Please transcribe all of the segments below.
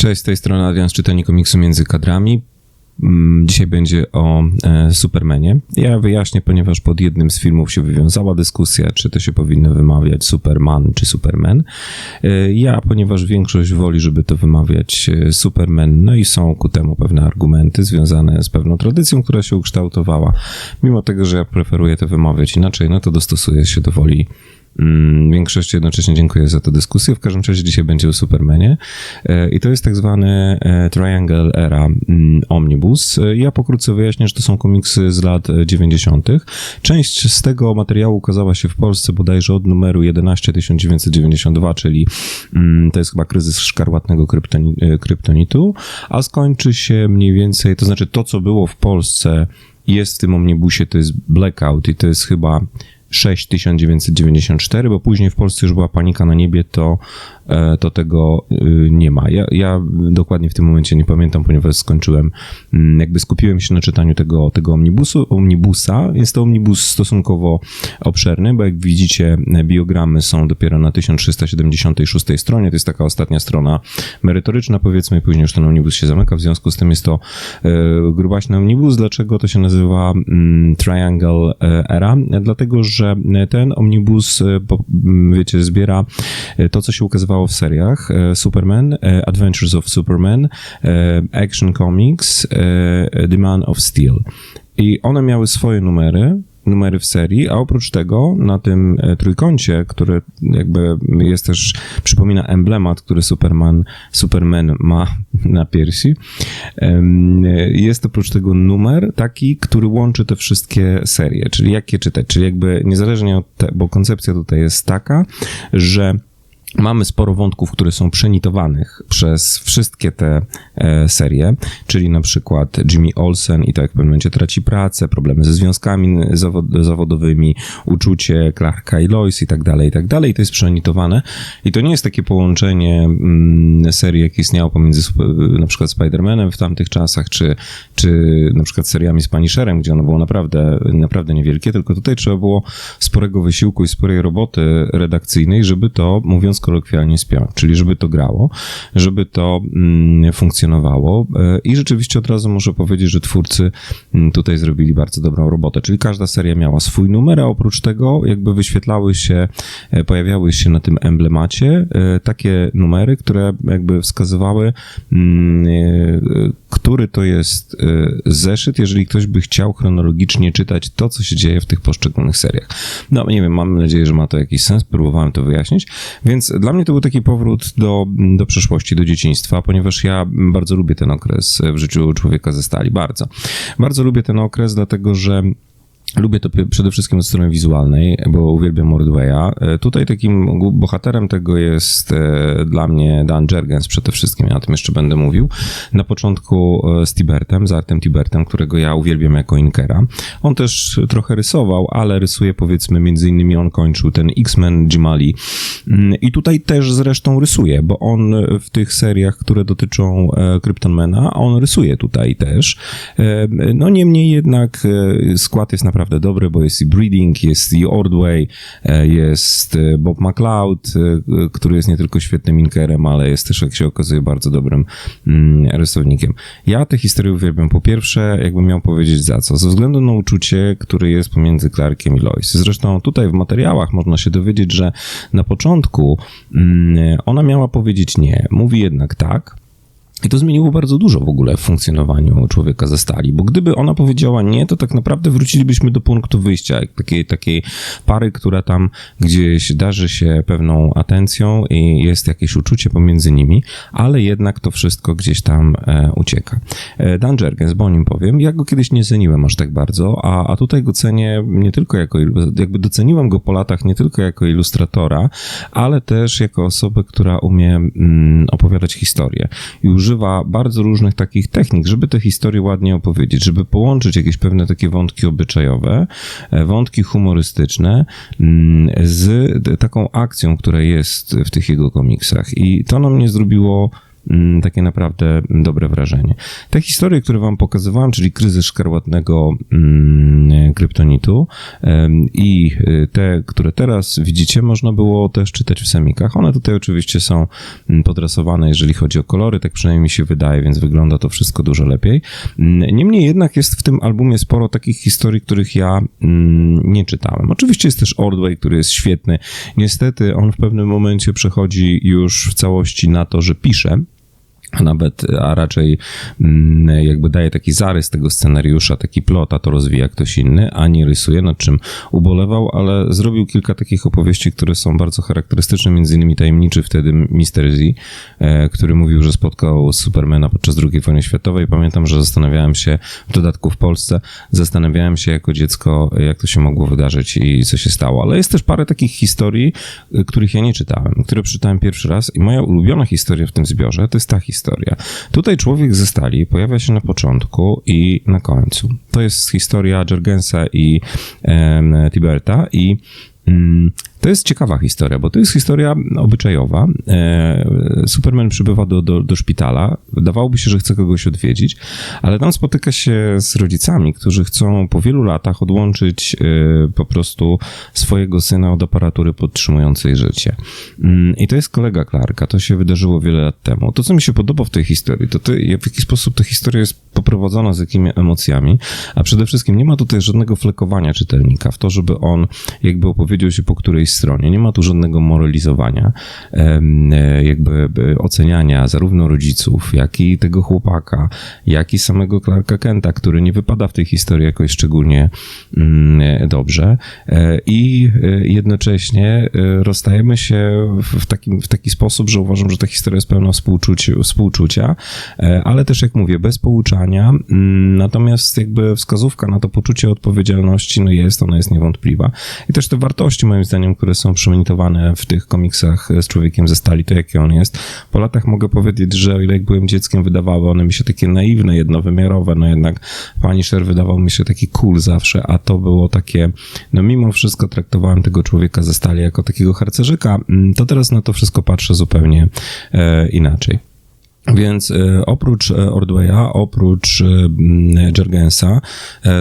Cześć, z tej strony Adrian z czytelni komiksu Między Kadrami. Mm, Dzisiaj będzie o e, Supermanie. Ja wyjaśnię, ponieważ pod jednym z filmów się wywiązała dyskusja, czy to się powinno wymawiać Superman czy Superman. E, Ja, ponieważ większość woli, żeby to wymawiać e, Superman, no i są ku temu pewne argumenty związane z pewną tradycją, która się ukształtowała. Mimo tego, że ja preferuję to wymawiać inaczej, no to dostosuję się do woli Większości jednocześnie dziękuję za tę dyskusję. W każdym razie dzisiaj będzie o Supermanie. E, I to jest tak zwany e, Triangle Era mm, Omnibus. E, Ja pokrótce wyjaśnię, że to są komiksy z lat e, 90. Część z tego materiału ukazała się w Polsce bodajże od numeru 11 1992, czyli mm, to jest chyba kryzys szkarłatnego kryptoni- kryptonitu, a skończy się mniej więcej, to znaczy to, co było w Polsce jest w tym omnibusie, to jest Blackout i to jest chyba 6 1994, bo później w Polsce już była panika na niebie, to, to tego y, nie ma. Ja, ja dokładnie w tym momencie nie pamiętam, ponieważ skończyłem, mm, jakby skupiłem się na czytaniu tego, tego omnibusu, omnibusa. Jest to omnibus stosunkowo obszerny, bo jak widzicie, biogramy są dopiero na 1376 stronie. To jest taka ostatnia strona merytoryczna, powiedzmy, i później już ten omnibus się zamyka. W związku z tym jest to e, grubaśny omnibus. Dlaczego to się nazywa mm, Triangle e, Era? Dlatego, że ten omnibus, e, po- m, wiecie, zbiera e, to, co się ukazywało w seriach e, Superman, e, Adventures of Superman, e, Action Comics, The Man of Steel. I one miały swoje numery, numery w serii, a oprócz tego na tym trójkącie, który jakby jest też, przypomina emblemat, który Superman, Superman ma na piersi, jest oprócz tego numer taki, który łączy te wszystkie serie, czyli jak je czytać, czyli jakby niezależnie od tego, bo koncepcja tutaj jest taka, że Mamy sporo wątków, które są przenitowanych przez wszystkie te e, serie, czyli na przykład Jimmy Olsen i tak w pewnym momencie traci pracę, problemy ze związkami zawod zawodowymi, uczucie Clarka i Lois i tak dalej, i tak dalej. To jest przenitowane. I to nie jest takie połączenie mm, serii, jak istniało pomiędzy na przykład Spider-Manem w tamtych czasach, czy, czy na przykład seriami z Punisherem, gdzie ono było naprawdę, naprawdę niewielkie, tylko tutaj trzeba było sporego wysiłku i sporej roboty redakcyjnej, żeby to, mówiąc kolokwialnie, spiąć, czyli żeby to grało, żeby to mm, funkcjonowało. E, i rzeczywiście od razu muszę powiedzieć, że twórcy mm, tutaj zrobili bardzo dobrą robotę, czyli każda seria miała swój numer, a oprócz tego jakby wyświetlały się, e, pojawiały się na tym emblemacie e, takie numery, które jakby wskazywały, mm, który to jest zeszyt, jeżeli ktoś by chciał chronologicznie czytać to, co się dzieje w tych poszczególnych seriach. No nie wiem, mam nadzieję, że ma to jakiś sens, próbowałem to wyjaśnić, więc dla mnie to był taki powrót do, do przeszłości, do dzieciństwa, ponieważ ja bardzo lubię ten okres w życiu człowieka ze stali, bardzo. Bardzo lubię ten okres, dlatego że Lubię to przede wszystkim od strony wizualnej, bo uwielbiam Ordwaya. E, Tutaj takim bohaterem tego jest e, dla mnie Dan Jergens przede wszystkim, ja o tym jeszcze będę mówił. Na początku e, z Tibertem, z Artem Tibertem, którego ja uwielbiam jako Inkera. On też trochę rysował, ale rysuje powiedzmy, między innymi on kończył ten X-Men Jimali. Mm, I tutaj też zresztą rysuje, bo on w tych seriach, które dotyczą Kryptonmana, on rysuje tutaj też. No niemniej jednak skład jest naprawdę dobry, bo jest i Breeding, jest i Ordway, e, jest e, Bob McLeod, e, który jest nie tylko świetnym inkerem, ale jest też, jak się okazuje, bardzo dobrym mm, rysownikiem. Ja tę historię uwielbiam. Po pierwsze, jakbym miał powiedzieć za co? Ze względu na uczucie, które jest pomiędzy Clarkiem i Lois. Zresztą tutaj w materiałach można się dowiedzieć, że na początku mm, ona miała powiedzieć nie. Mówi jednak tak. I to zmieniło bardzo dużo w ogóle w funkcjonowaniu człowieka ze stali, bo gdyby ona powiedziała nie, to tak naprawdę wrócilibyśmy do punktu wyjścia, takiej, takiej pary, która tam gdzieś darzy się pewną atencją i jest jakieś uczucie pomiędzy nimi, ale jednak to wszystko gdzieś tam e, ucieka. E, Dan Jergens, bo o nim powiem, ja go kiedyś nie ceniłem aż tak bardzo, a, a tutaj go cenię nie tylko jako, jakby doceniłem go po latach nie tylko jako ilustratora, ale też jako osobę, która umie mm, opowiadać historię i używa bardzo różnych takich technik, żeby tę historię ładnie opowiedzieć, żeby połączyć jakieś pewne takie wątki obyczajowe, e, wątki humorystyczne mm, z taką akcją, która jest w tych jego komiksach. I to na mnie zrobiło takie naprawdę dobre wrażenie. Te historie, które wam pokazywałem, czyli kryzys szkarłatnego mm, kryptonitu i y, te, które teraz widzicie, można było też czytać w semikach. One tutaj oczywiście są mm, podrasowane, jeżeli chodzi o kolory, tak przynajmniej mi się wydaje, więc wygląda to wszystko dużo lepiej. Mm, Niemniej jednak jest w tym albumie sporo takich historii, których ja mm, nie czytałem. Oczywiście jest też Ordway, który jest świetny. Niestety on w pewnym momencie przechodzi już w całości na to, że pisze, a nawet, a raczej mm, jakby daje taki zarys tego scenariusza, taki plot, a to rozwija ktoś inny, a nie rysuje, nad czym ubolewał, ale zrobił kilka takich opowieści, które są bardzo charakterystyczne, między innymi tajemniczy wtedy Mr. Z, e, który mówił, że spotkał Supermana podczas II wojny światowej. Pamiętam, że zastanawiałem się, w dodatku w Polsce, zastanawiałem się jako dziecko, jak to się mogło wydarzyć i co się stało. Ale jest też parę takich historii, y, których ja nie czytałem, które przeczytałem pierwszy raz i moja ulubiona historia w tym zbiorze to jest ta historia. Tutaj człowiek ze stali pojawia się na początku i na końcu. To jest historia Jergensa i em, Tiberta i to jest ciekawa historia, bo to jest historia obyczajowa. E, Superman przybywa do, do, do szpitala, wydawałoby się, że chce kogoś odwiedzić, ale tam spotyka się z rodzicami, którzy chcą po wielu latach odłączyć e, po prostu swojego syna od aparatury podtrzymującej życie. Mm, I to jest kolega Clarka, to się wydarzyło wiele lat temu. To, co mi się podoba w tej historii, to, to w jaki sposób ta historia jest poprowadzona, z jakimi emocjami, a przede wszystkim nie ma tutaj żadnego flekowania czytelnika w to, żeby on jakby opowiedział się po którejś stronie. Nie ma tu żadnego moralizowania, e, jakby e, oceniania zarówno rodziców, jak i tego chłopaka, jak i samego Clarka Kenta, który nie wypada w tej historii jakoś szczególnie mm, dobrze. E, I jednocześnie rozstajemy się w, takim, w taki sposób, że uważam, że ta historia jest pełna współczucia, współczucia ale też, jak mówię, bez pouczania. Mm, Natomiast jakby wskazówka na to poczucie odpowiedzialności, no jest, ona jest niewątpliwa. I też te wartości, moim zdaniem, które są przemonitowane w tych komiksach z człowiekiem ze stali, to jakie on jest. Po latach mogę powiedzieć, że o ile jak byłem dzieckiem, wydawały one mi się takie naiwne, jednowymiarowe, no jednak Punisher wydawał mi się taki cool zawsze, a to było takie, no mimo wszystko traktowałem tego człowieka ze stali jako takiego harcerzyka, Mm, to teraz na to wszystko patrzę zupełnie e, inaczej. Więc e, oprócz e, Ordwaya, oprócz e, m, Jergensa,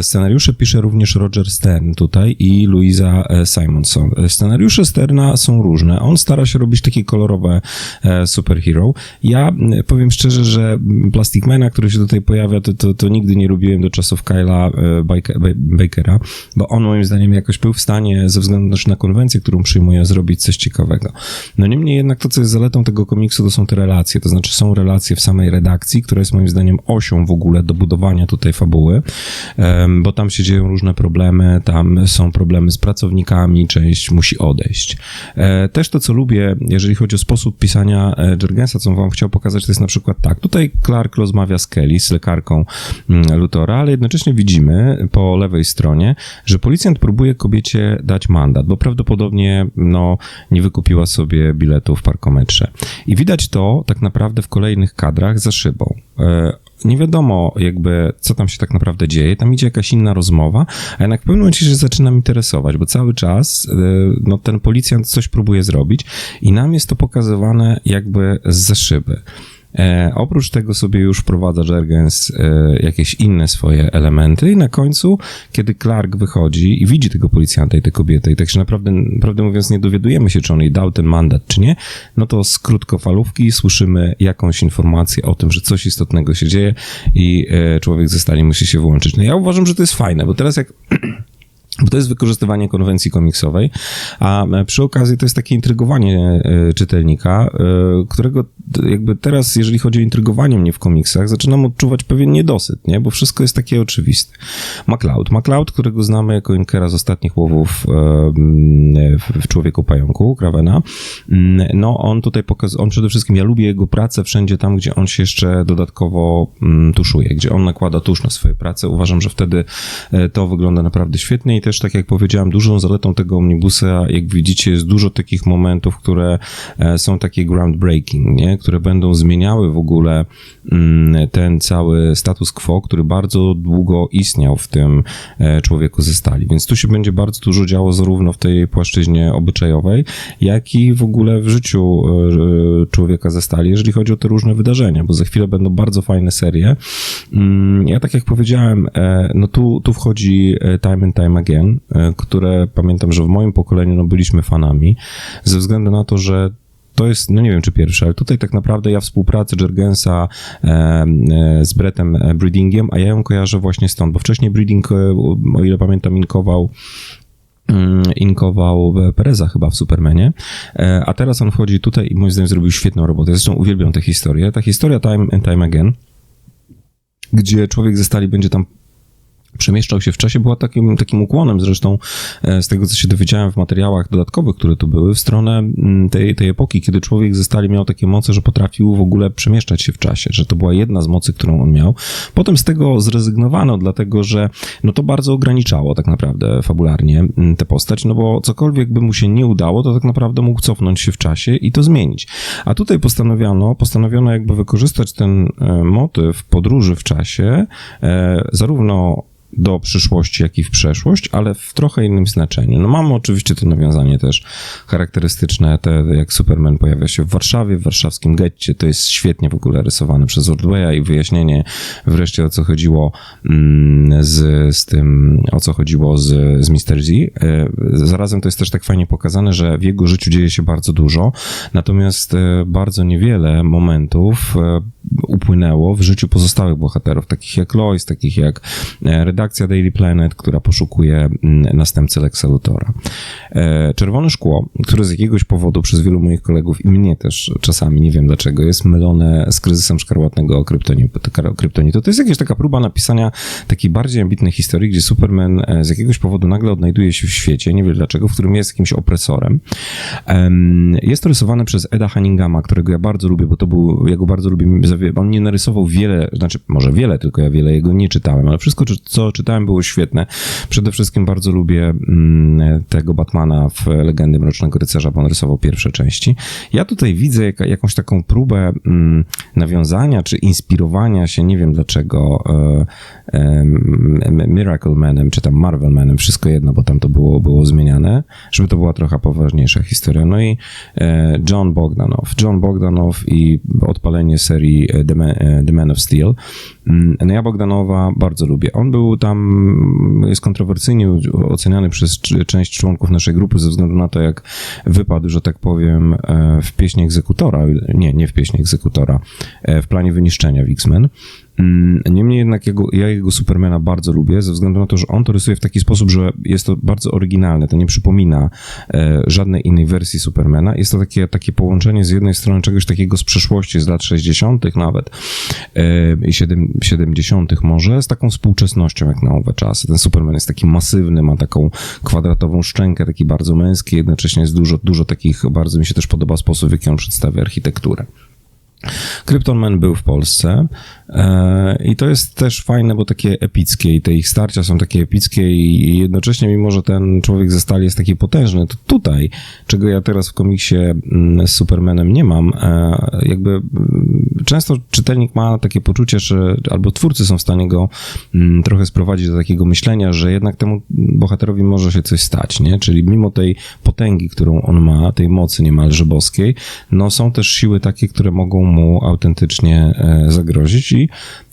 scenariusze pisze również Roger Stern tutaj i Louisa Simonson. Scenariusze Sterna są różne. On stara się robić takie kolorowe superhero. Ja powiem szczerze, że m, Plastic Mana, który się tutaj pojawia, to, to, to nigdy nie lubiłem do czasów Kyla Bakera, bo on moim zdaniem jakoś był w stanie, ze względu na konwencję, którą przyjmuje, zrobić coś ciekawego. No niemniej jednak to, co jest zaletą tego komiksu, to są te relacje, to znaczy są relacje w samej redakcji, która jest moim zdaniem osią w ogóle do budowania tutaj fabuły, bo tam się dzieją różne problemy, tam są problemy z pracownikami, część musi odejść. E, Też to, co lubię, jeżeli chodzi o sposób pisania e, Jergensa, co wam chciał pokazać, to jest na przykład tak. Tutaj Clark rozmawia z Kelly, z lekarką mm, Lutora, ale jednocześnie widzimy po lewej stronie, że policjant próbuje kobiecie dać mandat, bo prawdopodobnie no, nie wykupiła sobie biletu w parkometrze. I widać to tak naprawdę w kolejnych kadrach za szybą. E, Nie wiadomo jakby, co tam się tak naprawdę dzieje. Tam idzie jakaś inna rozmowa, a jednak w pewnym momencie się zaczynam interesować, bo cały czas e, no, ten policjant coś próbuje zrobić i nam jest to pokazywane jakby z szyby. E, oprócz tego sobie już wprowadza Jergens e, jakieś inne swoje elementy i na końcu, kiedy Clark wychodzi i widzi tego policjanta i tę kobietę i tak się naprawdę, prawdę mówiąc, nie dowiadujemy się, czy on jej dał ten mandat, czy nie, no to z krótkofalówki słyszymy jakąś informację o tym, że coś istotnego się dzieje i e, człowiek ze stali musi się włączyć. No ja uważam, że to jest fajne, bo teraz jak bo to jest wykorzystywanie konwencji komiksowej, a e, przy okazji to jest takie intrygowanie e, czytelnika, e, którego jakby teraz, jeżeli chodzi o intrygowanie mnie w komiksach, zaczynam odczuwać pewien niedosyt, nie? Bo wszystko jest takie oczywiste. MacLeod. MacLeod, którego znamy jako Inkera z ostatnich łowów w- Człowieku Pająku, Kravena, m, no on tutaj pokazuje, on przede wszystkim, ja lubię jego pracę wszędzie tam, gdzie on się jeszcze dodatkowo mm, tuszuje, gdzie on nakłada tusz na swoje prace. Uważam, że wtedy to wygląda naprawdę świetnie i też, tak jak powiedziałem, dużą zaletą tego omnibusa, jak widzicie, jest dużo takich momentów, które e, są takie groundbreaking, nie? które będą zmieniały w ogóle mm, ten cały status quo, który bardzo długo istniał w tym e, człowieku ze stali. Więc tu się będzie bardzo dużo działo zarówno w tej płaszczyźnie obyczajowej, jak i w ogóle w życiu e, człowieka ze stali, jeżeli chodzi o te różne wydarzenia, bo za chwilę będą bardzo fajne serie. Mm, ja tak jak powiedziałem, no tu, tu wchodzi Time and Time Again, które pamiętam, że w moim pokoleniu no, byliśmy fanami, ze względu na to, że to jest, no nie wiem czy pierwszy, ale tutaj tak naprawdę ja współpracę Jergensa e, e, z Brettem Breedingiem, a ja ją kojarzę właśnie stąd, bo wcześniej Breeding, e, o ile pamiętam, inkował mm, inkował Pereza chyba w Supermanie, e, a teraz on wchodzi tutaj i moim zdaniem zrobił świetną robotę. Zresztą uwielbiam tę historię. Ta historia Time and Time Again, gdzie człowiek ze stali będzie tam przemieszczał się w czasie, była takim, takim ukłonem zresztą e, z tego, co się dowiedziałem w materiałach dodatkowych, które tu były, w stronę mm, tej, tej epoki, kiedy człowiek ze stali miał takie moce, że potrafił w ogóle przemieszczać się w czasie, że to była jedna z mocy, którą on miał. Potem z tego zrezygnowano, dlatego że no to bardzo ograniczało tak naprawdę fabularnie mm, tę postać, no bo cokolwiek by mu się nie udało, to tak naprawdę mógł cofnąć się w czasie i to zmienić. A tutaj postanowiono, postanowiono jakby wykorzystać ten e, motyw podróży w czasie, e, zarówno do przyszłości, jak i w przeszłość, ale w trochę innym znaczeniu. No mamy oczywiście to nawiązanie też charakterystyczne, te, jak Superman pojawia się w Warszawie, w warszawskim getcie, to jest świetnie w ogóle rysowane przez Ordwaya i wyjaśnienie wreszcie o co chodziło mm, z, z tym, o co chodziło z, z Mr. Z. E, zarazem to jest też tak fajnie pokazane, że w jego życiu dzieje się bardzo dużo, natomiast e, bardzo niewiele momentów e, upłynęło w życiu pozostałych bohaterów, takich jak Lois, takich jak redakcja Daily Planet, która poszukuje mm, następcy Lexa Luthora. E, Czerwone szkło, które z jakiegoś powodu przez wielu moich kolegów i mnie też czasami, nie wiem dlaczego, jest mylone z kryzysem szkarłatnego kryptonitu. kryptonitu. To jest jakaś taka próba napisania takiej bardziej ambitnej historii, gdzie Superman e, z jakiegoś powodu nagle odnajduje się w świecie, nie wiem dlaczego, w którym jest jakimś opresorem. Jest to rysowane przez Eda Hanningama, którego ja bardzo lubię, bo to był, ja go bardzo lubię, on nie narysował wiele, znaczy może wiele, tylko ja wiele jego nie czytałem, ale wszystko, co czytałem, było świetne. Przede wszystkim bardzo lubię mm, tego Batmana w Legendy Mrocznego Rycerza, bo on rysował pierwsze części. Ja tutaj widzę jak, jakąś taką próbę mm, nawiązania czy inspirowania się, nie wiem dlaczego, e, Miracle Manem czy tam Marvel Manem, wszystko jedno, bo tam to było, było zmieniane, żeby to była trochę poważniejsza historia. No i e, John Bogdanow. John Bogdanow i odpalenie serii The Man, The Man of Steel. Mm, no ja Bogdanowa bardzo lubię. On był tam, jest kontrowersyjnie oceniany przez część członków naszej grupy ze względu na to, jak wypadł, że tak powiem, e, w pieśni egzekutora. Nie, nie w pieśni egzekutora, e, w planie wyniszczenia w X-Men. Mm, niemniej jednak jego, ja jego Supermana bardzo lubię, ze względu na to, że on to rysuje w taki sposób, że jest to bardzo oryginalne. To nie przypomina e, żadnej innej wersji Supermana. Jest to takie, takie połączenie z jednej strony czegoś takiego z przeszłości, z lat 60. nawet e, i 70. może, z taką współczesnością jak na owe czasy. Ten Superman jest taki masywny, ma taką kwadratową szczękę, taki bardzo męski, jednocześnie jest dużo, dużo takich, bardzo mi się też podoba sposób, w jaki on przedstawia architekturę. Krypton Man był w Polsce e, i to jest też fajne, bo takie epickie i te ich starcia są takie epickie i jednocześnie, mimo że ten człowiek ze stali jest taki potężny, to tutaj, czego ja teraz w komiksie mm, z Supermanem nie mam, e, jakby mm, często czytelnik ma takie poczucie, że albo twórcy są w stanie go mm, trochę sprowadzić do takiego myślenia, że jednak temu bohaterowi może się coś stać, nie? Czyli mimo tej potęgi, którą on ma, tej mocy niemalże boskiej, no są też siły takie, które mogą mu autentycznie e, zagrozić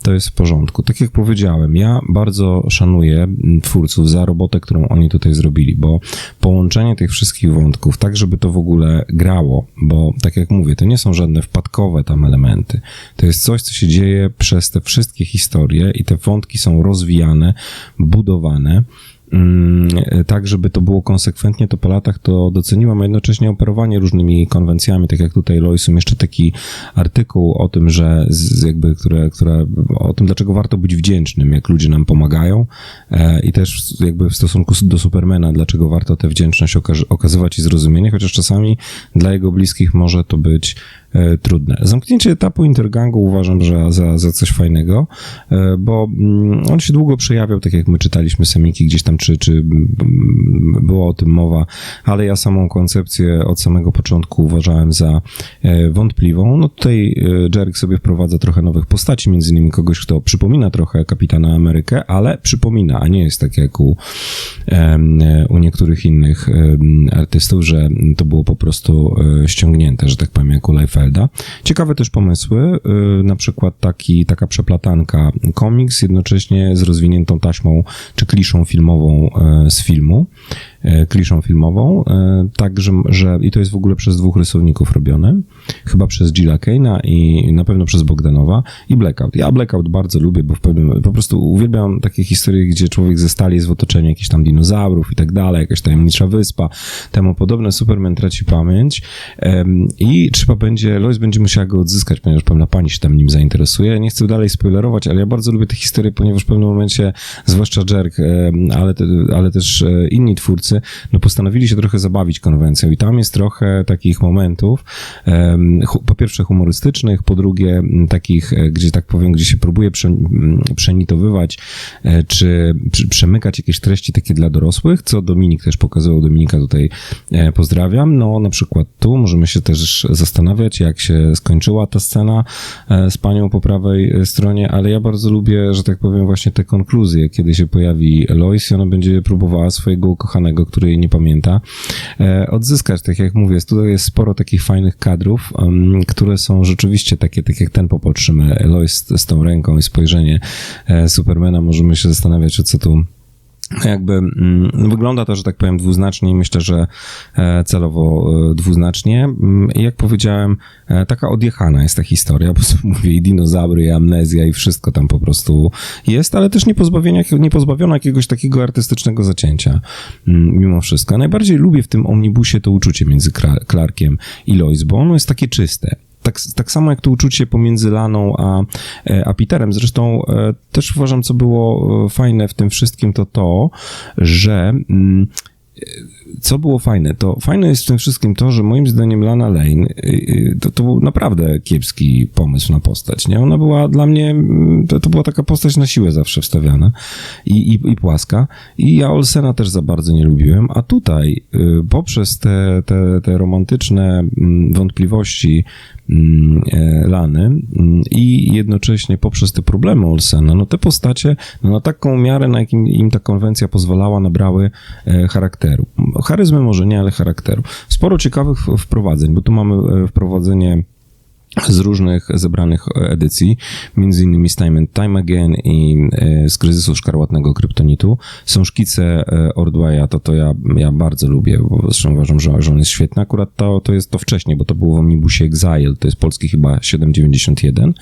to jest w porządku. Tak jak powiedziałem, ja bardzo szanuję twórców za robotę, którą oni tutaj zrobili, bo połączenie tych wszystkich wątków, tak żeby to w ogóle grało, bo tak jak mówię, to nie są żadne wpadkowe tam elementy. To jest coś, co się dzieje przez te wszystkie historie i te wątki są rozwijane, budowane. Mm, tak, żeby to było konsekwentnie, to po latach to doceniłam, a jednocześnie operowanie różnymi konwencjami, tak jak tutaj Loisum jeszcze taki artykuł o tym, że z, jakby, które, które, o tym, dlaczego warto być wdzięcznym, jak ludzie nam pomagają e, i też jakby w stosunku do Supermana, dlaczego warto tę wdzięczność okazywać i zrozumienie, chociaż czasami dla jego bliskich może to być trudne. Zamknięcie etapu Intergangu uważam, że za, za coś fajnego, e, bo mm, on się długo przejawiał, tak jak my czytaliśmy semiki gdzieś tam, czy, czy mm, było o tym mowa, ale ja samą koncepcję od samego początku uważałem za e, wątpliwą. No tutaj e, Jerk sobie wprowadza trochę nowych postaci, między innymi kogoś, kto przypomina trochę Kapitana Amerykę, ale przypomina, a nie jest tak jak u, u niektórych innych artystów, że to było po prostu e, ściągnięte, że tak powiem, jak u Ciekawe też pomysły, e, na przykład taki, taka przeplatanka komiks jednocześnie z rozwiniętą taśmą czy kliszą filmową e, z filmu kliszą filmową, e, tak, że, że i to jest w ogóle przez dwóch rysowników robione, chyba przez Gilla Kane'a i na pewno przez Bogdanowa i Blackout. Ja Blackout bardzo lubię, bo w pewnym, po prostu uwielbiam takie historie, gdzie człowiek ze stali jest w otoczeniu jakichś tam dinozaurów i tak dalej, jakaś tajemnicza wyspa, temu podobne. Superman traci pamięć i trzeba będzie, Lois będzie musiała go odzyskać, ponieważ pewna pani się tam nim zainteresuje. Nie chcę dalej spoilerować, ale ja bardzo lubię te historie, ponieważ w pewnym momencie, zwłaszcza Jerk, ale, ale też e, inni twórcy, no postanowili się trochę zabawić konwencją. I tam jest trochę takich momentów, po pierwsze humorystycznych, po drugie takich, e, gdzie tak powiem, gdzie się próbuje przenitowywać, e, czy przemykać jakieś treści takie dla dorosłych, co Dominik też pokazywał, Dominika tutaj e, pozdrawiam. No na przykład tu możemy się też zastanawiać, jak się skończyła ta scena z panią po prawej stronie, ale ja bardzo lubię, że tak powiem, właśnie te konkluzje, kiedy się pojawi Lois i ona będzie próbowała swojego ukochanego, który jej nie pamięta, e, odzyskać. Tak jak mówię, tutaj jest sporo takich fajnych kadrów, które są rzeczywiście takie, tak jak ten popatrzymy, Lois z, z tą ręką i spojrzenie e, Supermana, możemy się zastanawiać, o co tu jakby mm, wygląda to, że tak powiem, dwuznacznie i myślę, że e, celowo e, dwuznacznie. Mm, jak powiedziałem, e, taka odjechana jest ta historia, bo mówię i dinozaury, i amnezja i wszystko tam po prostu jest, ale też nie, pozbawienia, nie pozbawiono jakiegoś takiego artystycznego zacięcia mm, mimo wszystko. Najbardziej lubię w tym omnibusie to uczucie między Clarkiem i Lois, bo ono jest takie czyste tak, tak samo jak to uczucie pomiędzy Laną a, e, a Peterem. Zresztą e, też uważam, co było e, fajne w tym wszystkim, to to, że. Co było fajne? To fajne jest w tym wszystkim to, że moim zdaniem Lana Lane y, y, to, to był naprawdę kiepski pomysł na postać, nie? Ona była dla mnie, mm, to, to była taka postać na siłę zawsze wstawiana i, i, i płaska i ja Olsena też za bardzo nie lubiłem, a tutaj y, poprzez te, te, te romantyczne mm, wątpliwości mm, e, Lany i jednocześnie poprzez te problemy Olsena, no te postacie no na taką miarę, na jakim im ta konwencja pozwalała, nabrały e, charakteru. Charyzmy może nie, ale charakteru. Sporo ciekawych wprowadzeń, bo tu mamy e, wprowadzenie z różnych zebranych edycji, między innymi z Time and Time Again i e, z Kryzysu Szkarłatnego Kryptonitu. Są szkice e, Ordwaya, to to ja, ja bardzo lubię, bo zresztą uważam, że, że on jest świetny. Akurat to, to jest to wcześniej, bo to było w Omnibusie Exile, to jest polski chyba 791.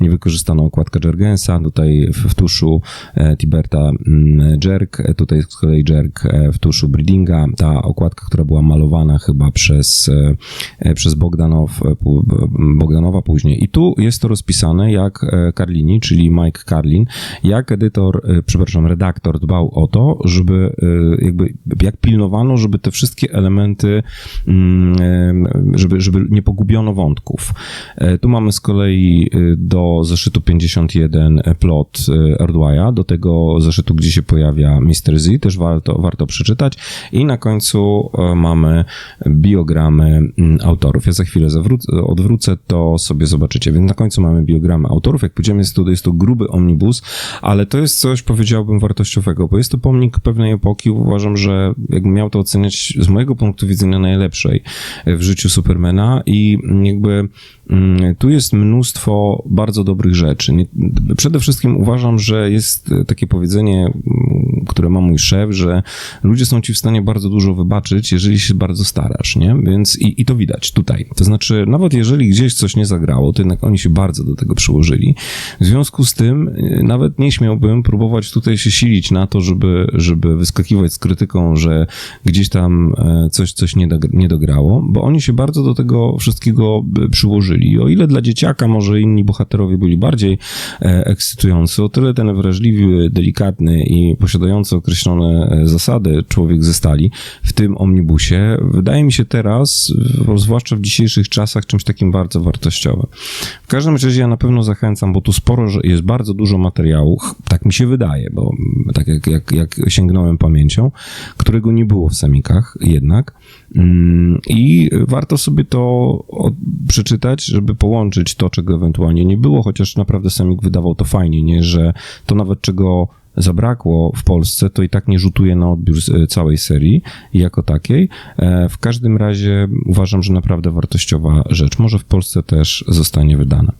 Niewykorzystana okładka Jergensa, tutaj w, w tuszu e, Tiberta mm, Jerk, e, tutaj z kolei Jerk e, w tuszu Breedinga. Ta okładka, która była malowana chyba przez, e, e, przez Bogdanow, e, pu- b- Bogdanowa później. I tu jest to rozpisane, jak e, Carlini, czyli Mike Carlin, jak edytor, e, przepraszam, redaktor dbał o to, żeby e, jakby, jak pilnowano, żeby te wszystkie elementy, mm, żeby, żeby nie pogubiono wątków. Tu mamy z kolei do zeszytu 51 plot e, Ordwaya, do tego zeszytu, gdzie się pojawia Mr. Z, też warto, warto przeczytać. I na końcu mamy biogramy mm, autorów. Ja za chwilę odwrócę, to sobie zobaczycie. Więc na końcu mamy biogramy autorów. Jak pójdziemy, jest to, jest to gruby omnibus, ale to jest coś, powiedziałbym, wartościowego, bo jest to pomnik pewnej epoki. Uważam, że jakbym miał to oceniać z mojego punktu widzenia najlepszej w życiu Supermana i jakby tu jest mnóstwo bardzo dobrych rzeczy. Przede wszystkim uważam, że jest takie powiedzenie, mm, które ma mój szef, że ludzie są ci w stanie bardzo dużo wybaczyć, jeżeli się bardzo starasz, nie? Więc i, i to widać tutaj. To znaczy, nawet jeżeli gdzieś coś nie zagrało, to jednak oni się bardzo do tego przyłożyli. W związku z tym y, nawet nie śmiałbym próbować tutaj się silić na to, żeby, żeby wyskakiwać z krytyką, że gdzieś tam e, coś, coś nie, dog- nie dograło, bo oni się bardzo do tego wszystkiego przyłożyli. Czyli o ile dla dzieciaka może inni bohaterowie byli bardziej e, ekscytujący, o tyle ten wrażliwy, delikatny i posiadający określone e, zasady człowiek ze stali w tym omnibusie wydaje mi się teraz, zwłaszcza w dzisiejszych czasach, czymś takim bardzo wartościowym. W każdym razie ja na pewno zachęcam, bo tu sporo, jest bardzo dużo materiału, tak mi się wydaje, bo tak jak, jak, jak sięgnąłem pamięcią, którego nie było w semikach jednak. Mm, I warto sobie to przeczytać, żeby połączyć to, czego ewentualnie nie było, chociaż naprawdę semik wydawał to fajnie, nie, że to nawet czego zabrakło w Polsce, to i tak nie rzutuje na odbiór e, całej serii jako takiej. E, W każdym razie uważam, że naprawdę wartościowa rzecz. Może w Polsce też zostanie wydana.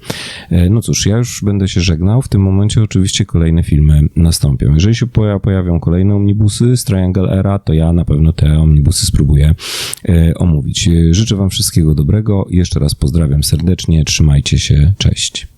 E, No cóż, ja już będę się żegnał. W tym momencie oczywiście kolejne filmy nastąpią. Jeżeli się poja- pojawią kolejne omnibusy z Triangle Era, to ja na pewno te omnibusy spróbuję omówić. Życzę Wam wszystkiego dobrego. Jeszcze raz pozdrawiam serdecznie. Trzymajcie się. Cześć.